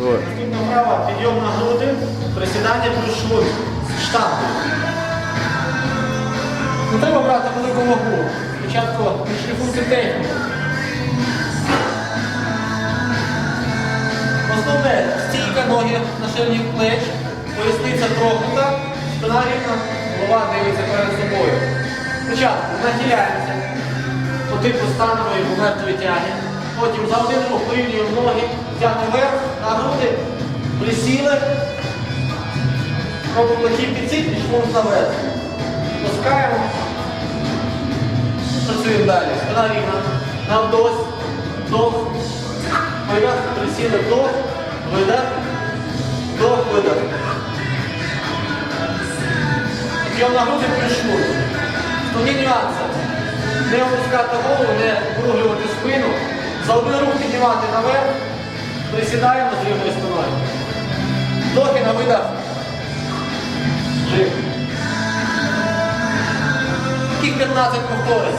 Наступна вправа, підйом на груди, присідання плюс шлунг з штангою. Не треба брати велику вагу. Спочатку відшліфуйте техніку. Основне, стійка ноги на ширині плеч, поясниця прогнута, спина рівна, голова дивиться перед собою. Спочатку нахиляємося по типу станової або мертвої тяги. Потім за один ноги, взяти вверх, на груди, присіли, робимо легкий підсід і шлунг наверх. Пускаємо. Працюємо далі. Спина рівна. На вдох, вдох, видох, присіли, вдох, видох, вдох, видох. Підйом на груди плюс. Основні нюанси. Не опускати голову, не спину. Один рух піднімати наверх. Присідаємо з рівною спиною. Вдохи на видох. Жив. Таких 15 повторень.